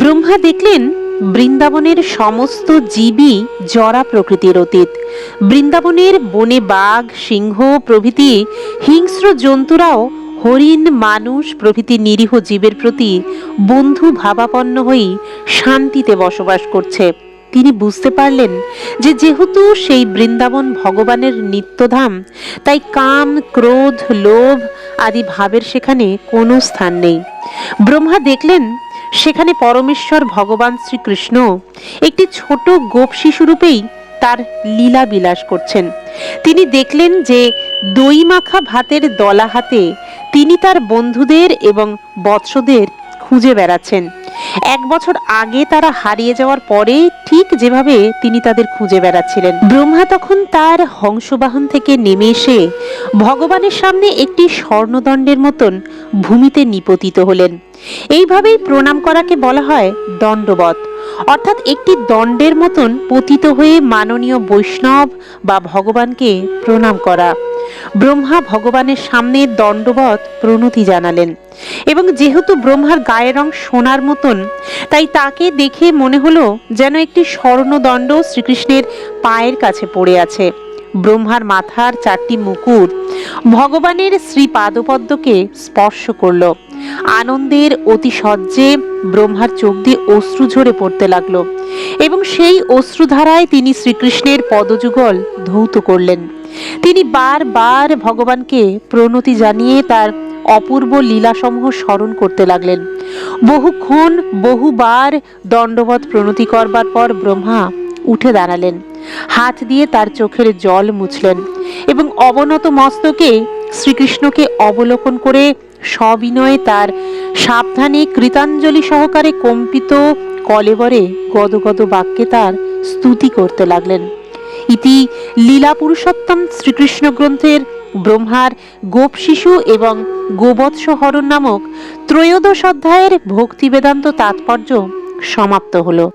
ব্রহ্মা দেখলেন বৃন্দাবনের সমস্ত জীবই জরা প্রকৃতির অতীত। বৃন্দাবনের বনে বাঘ, সিংহ প্রভৃতি, হিংস্র জন্তুরাও হরিণ, মানুষ প্রভৃতি নিরীহ জীবের প্রতি বন্ধু ভাবাপন্ন হয়েই শান্তিতে বসবাস করছে। তিনি বুঝতে পারলেন যে যেহেতু সেই বৃন্দাবন ভগবানের নিত্যধাম, তাই কাম, ক্রোধ, লোভ আদি ভাবের সেখানে কোনো স্থান নেই। ব্রহ্মা দেখলেন সেখানে পরমেশ্বর ভগবান শ্রীকৃষ্ণ একটি ছোট গোপ শিশুরূপেই তার লীলা বিলাস করছেন। তিনি দেখলেন যে দই মাখা ভাতের দলা হাতে তিনি তার বন্ধুদের এবং বৎসদের খুঁজে বেড়াচ্ছেন। এক বছর আগে তারা হারিয়ে যাওয়ার পরে ঠিক যেভাবে তিনি তাদের খুঁজে বেড়াচ্ছিলেন। ব্রহ্মা তখন তার হংসবাহন থেকে নেমে এসে ভগবানের সামনে একটি স্বর্ণদণ্ডের মতন ভূমিতে নিপতিত হলেন। এইভাবেই প্রণাম করাকে বলা হয় দণ্ডবত অর্থাৎ একটি দণ্ডের মতন পতিত হয়ে মাননীয় বৈষ্ণব বা ভগবানকে প্রণাম করা। ব্রহ্মা ভগবানের সামনে দণ্ডবত প্রণতি জানালেন। এবং যেহেতু ব্রহ্মার গায়ের রং সোনার মতন, তাই তাকে দেখে মনে হলো যেন একটি স্বর্ণদণ্ড শ্রীকৃষ্ণের পায়ের কাছে পড়ে আছে। ব্রহ্মার মাথার চারটি মুকুট ভগবানের শ্রী পাদপদ্মকে স্পর্শ করল। আনন্দের অতিশয্যে ব্রহ্মার চোখ দিয়ে অশ্রু ঝরে পড়তে লাগল এবং সেই অশ্রুধারায় তিনি শ্রীকৃষ্ণের পদযুগল ধৌত করলেন। তিনি বারবার ভগবানকে প্রণতি জানিয়ে তার অপূর্ব লীলাসমূহ স্মরণ করতে লাগলেন। বহুক্ষণ, বহুবার দণ্ডবত প্রণতি করবার পর ব্রহ্মা উঠে দাঁড়ালেন। হাত দিয়ে তার চোখের জল মুছলেন এবং অবনত মস্তকে শ্রীকৃষ্ণকে অবলোকন করে সবিনয়ে তার সাবধানে কৃতাঞ্জলি সহকারে কম্পিত কলেবরে গদগদ বাক্যে তার স্তুতি করতে লাগলেন। ইতি লীলা পুরুষোত্তম শ্রীকৃষ্ণ গ্রন্থের ব্রহ্মার গোপ শিশু এবং গোবৎস হরণ নামক ত্রয়োদশ অধ্যায়ের ভক্তি বেদান্ত তাৎপর্য সমাপ্ত হলো।